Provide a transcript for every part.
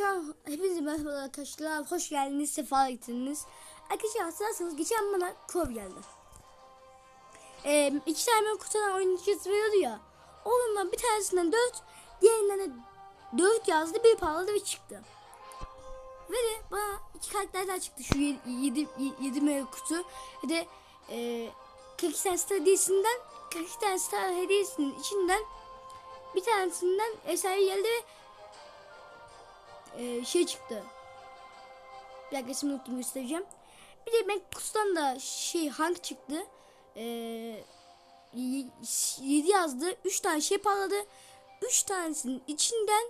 an hepinize merhaba arkadaşlar. Hoş geldiniz, sefa getirdiniz. Arkadaşlar hatırlarsanız geçen bana kov geldi. Ee, iki tane kutudan oynayacağız veriyordu ya. Onunla bir tanesinden dört, diğerinden de dört yazdı, bir parladı ve çıktı. Ve de bana iki karakter daha çıktı. Şu yedi, yedi, yedi mega kutu ve de e, 42 tane star hediyesinden 42 tane star hediyesinin içinden bir tanesinden eser geldi ve e, şey çıktı. Bir dakika ismini unuttum göstereceğim. Bir de kutudan da şey hank çıktı. E, 7 yazdı. 3 tane şey parladı. 3 tanesinin içinden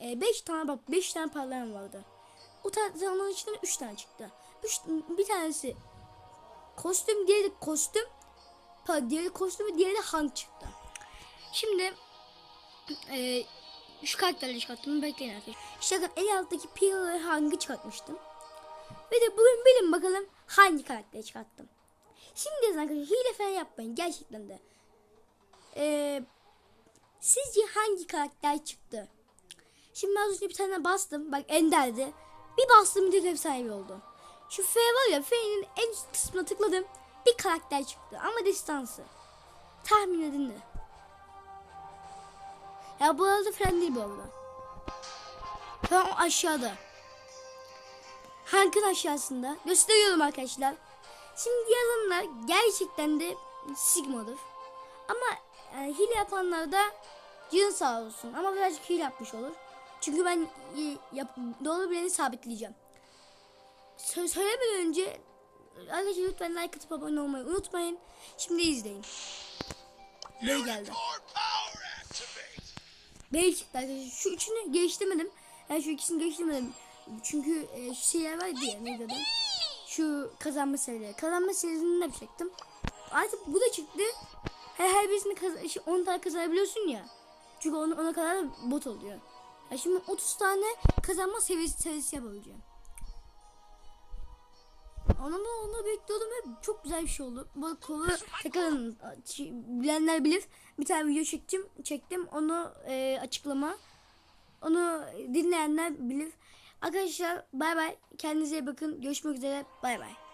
5 tane bak 5 tane parlayan vardı. O onun içinden 3 tane çıktı. Üç, bir tanesi kostüm, diğeri kostüm. Diğeri kostümü, diğeri hank çıktı. Şimdi e, şu karakterleri çıkarttım. Bekleyin arkadaşlar. İşte bakın en alttaki Pearl hangi çıkartmıştım. Ve de bugün bilin bakalım hangi karakteri çıkarttım. Şimdi yazın arkadaşlar hile falan yapmayın gerçekten de. Ee, sizce hangi karakter çıktı? Şimdi az önce bir tane bastım. Bak Ender'di. Bir bastım bir ev sahibi oldu. Şu F var ya F'nin en üst kısmına tıkladım. Bir karakter çıktı ama distansı. Tahmin edin ne? Ya bu arada falan değil bu. Tam aşağıda. Hankın aşağısında. Gösteriyorum arkadaşlar. Şimdi yazanlar gerçekten de Sigma'dır. Ama e, hile yapanlar da canı sağ olsun. Ama birazcık hile yapmış olur. Çünkü ben e, yap, doğru bileni sabitleyeceğim. Sö söylemeden önce arkadaşlar lütfen like atıp abone olmayı unutmayın. Şimdi izleyin. Bey geldi. Arkadaşlar. Şu üçünü geliştirmedim. Yani şu ikisini geliştirmedim. Çünkü e, şeyler var diye ne dedim. Şu kazanma serileri. Kazanma serisini de yapacaktım. Artık bu da çıktı. Her, her birisini kaz 10 tane kazanabiliyorsun ya. Çünkü ona, ona kadar bot oluyor. Ya şimdi 30 tane kazanma seviyesi serisi yapabileceğim. Da onu bekliyordum ve çok güzel bir şey oldu. Bu kolu tekrar bilenler bilir. Bir tane video çektim, çektim. Onu e, açıklama. Onu dinleyenler bilir. Arkadaşlar bay bay. Kendinize iyi bakın. Görüşmek üzere. Bay bay.